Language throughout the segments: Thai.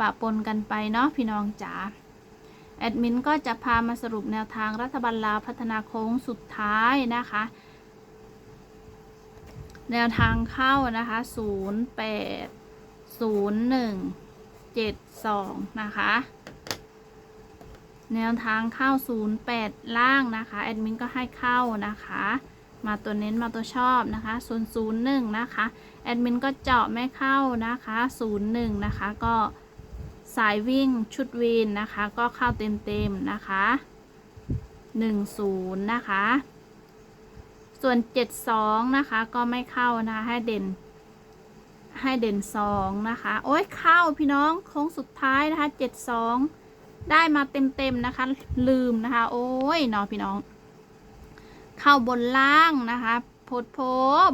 ปะปนกันไปเนาะพี่น้องจ๋าแอดมินก็จะพามาสรุปแนวทางรัฐบาลลาวพัฒนาโค้งสุดท้ายนะคะ แนวทางเข้านะคะ08 01 72 นะคะ แนวทางเข้า 08 ล่างนะคะ แอดมินก็ให้เข้านะคะ มาตัวเน้นมาตัวชอบนะคะส่วน01 นะคะ แอดมินก็เจาะไม่เข้านะคะ 01 นะคะก็ สายวิ่งชุดวีนนะคะ ก็เข้าเต็มๆนะคะ 10 นะคะ ส่วน 72 นะคะ ก็ไม่เข้านะคะให้เด่น ให้เด่น 2 นะคะ โอ้ยเข้าพี่น้องโค้งสุดท้ายนะคะ 72 ได้มาเต็มๆนะคะ ลืมนะคะ โอ้ยเนาะพี่น้อง เข้าบนล่างนะคะโพดโพ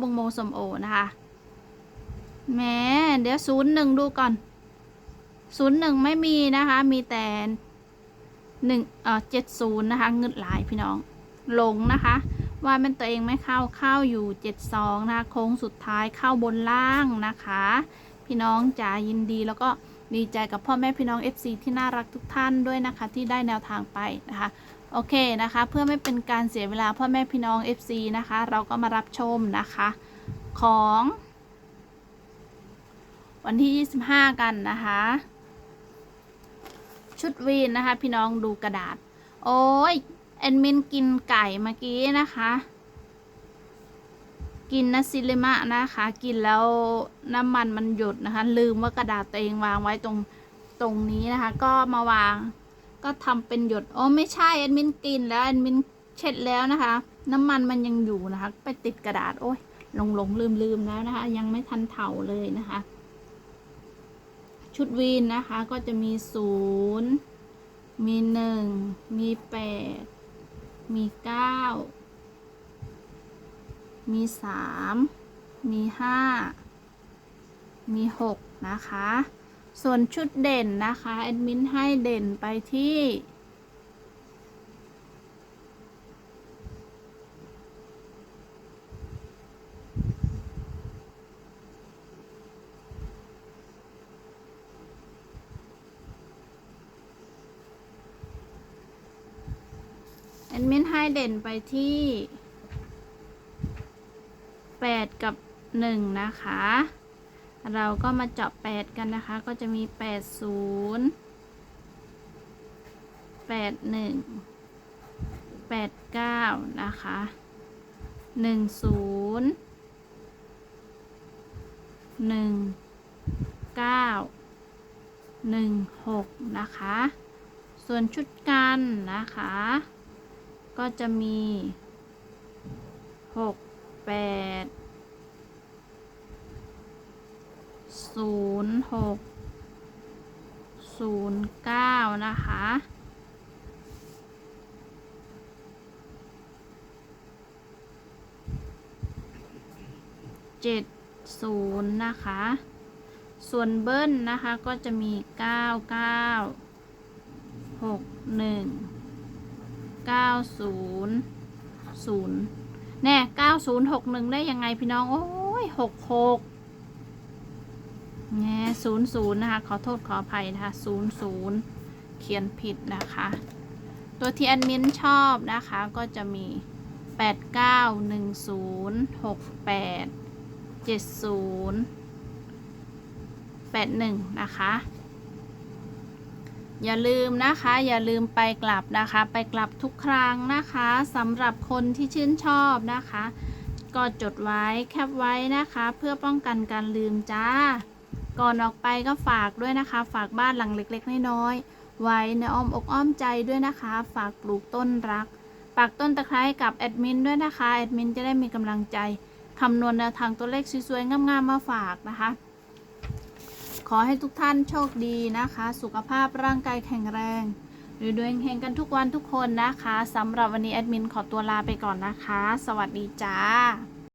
บงโมสมโอนะคะแหม้เดี๋ยวศูนย์หนึ่งดูก่อน ศูนย์หนึ่งไม่มีนะคะ มีแต่หนึ่งเอ่อเจ็ดศูนย์นะคะเงึดหลายพี่น้องหลงนะคะ ว่ามันตัวเองไม่เข้าเข้าอยู่เจ็ดสองนะคะโค้งสุดท้ายเข้าบนล่างนะคะ พี่น้องจ๋ายินดีแล้วก็ดีใจกับพ่อแม่พี่น้อง FC ที่น่ารักทุกท่านด้วยนะคะ ที่ได้แนวทางไปนะคะโอเคนะคะ เพื่อไม่เป็นการเสียเวลาพ่อแม่พี่น้อง FC นะคะ เราก็มารับชมนะคะ ของ วันที่ 25 กันนะคะ ชุดวีนนะคะ พี่น้องดูกระดาษ โอ้ยแอดมินกินไก่เมื่อกี้นะคะ กินนัสซิลิมะนะคะ กินแล้วน้ำมันมันหยดนะคะ ลืมว่ากระดาษตัวเองวางไว้ตรงตรงนี้นะคะ ก็มาวางก็ทำเป็นหยดโอ้ไม่ใช่แอดมินกินแล้วแอดมินเช็ดแล้วนะคะ น้ำมันมันยังอยู่นะคะ ไปติดกระดาษโอ้ยหลงหลงลืมลืมแล้วนะคะ ยังไม่ทันเถาเลยนะคะ ชุดวีนนะคะก็จะมีศูนย์มีหนึ่งมีแปดมีเก้ามีสามมีห้ามีหกนะคะ ส่วนชุดเด่นนะคะ แอดมินให้เด่นไปที่ แอดมินให้เด่นไปที่แปดกับหนึ่งนะคะ เราก็มาเจาะแปดกันนะคะ ก็จะมีแปดศูนย์แปดหนึ่งแปดเก้านะคะหนึ่งศูนย์หนึ่งเก้าหนึ่งหกนะคะ ส่วนชุดกันนะคะ ก็จะมีหกแปดศูนย์หกศูนย์เก้านะคะ เจ็ดศูนย์นะคะ ส่วนเบิ้ลนะคะก็จะมีเก้าเก้าหกหนึ่ง เก้าศูนย์ศูนย์แน่เก้าศูนย์หกหนึ่งได้ยังไงพี่น้อง โอ้ยหกหกแง่ศูนย์ศูนย์นะคะ ขอโทษขออภัยนะคะศูนย์ศูนย์เขียนผิดนะคะ ตัวที่แอดมินชอบนะคะก็จะมีแปดเก้าหนึ่งศูนย์หกแปดเจ็ดศูนย์แปดหนึ่งนะคะ อย่าลืมนะคะ อย่าลืมไปกลับนะคะ ไปกลับทุกครั้งนะคะสำหรับคนที่ชื่นชอบนะคะ ก็จดไว้แคปไว้นะคะ เพื่อป้องกันการลืมจ้า ก่อนออกไปก็ฝากด้วยนะคะ ฝากบ้านหลังเล็กๆน้อยๆไว้ในอ้อมอกอ้อมใจด้วยนะคะ ฝากปลูกต้นรักปักต้นตะไคร้กับแอดมินด้วยนะคะแอดมินจะได้มีกำลังใจคำนวณแนวทางตัวเลขสวยๆงามๆมาฝากนะคะ อให้ทุกท่านโชคดีนะคะ สุขภาพร่างกายแข็งแรงรวยๆเฮงกันทุกวันทุกคนนะคะสำหรับวันนี้แอดมินขอตัวลาไปก่อนนะคะ สวัสดีจ้า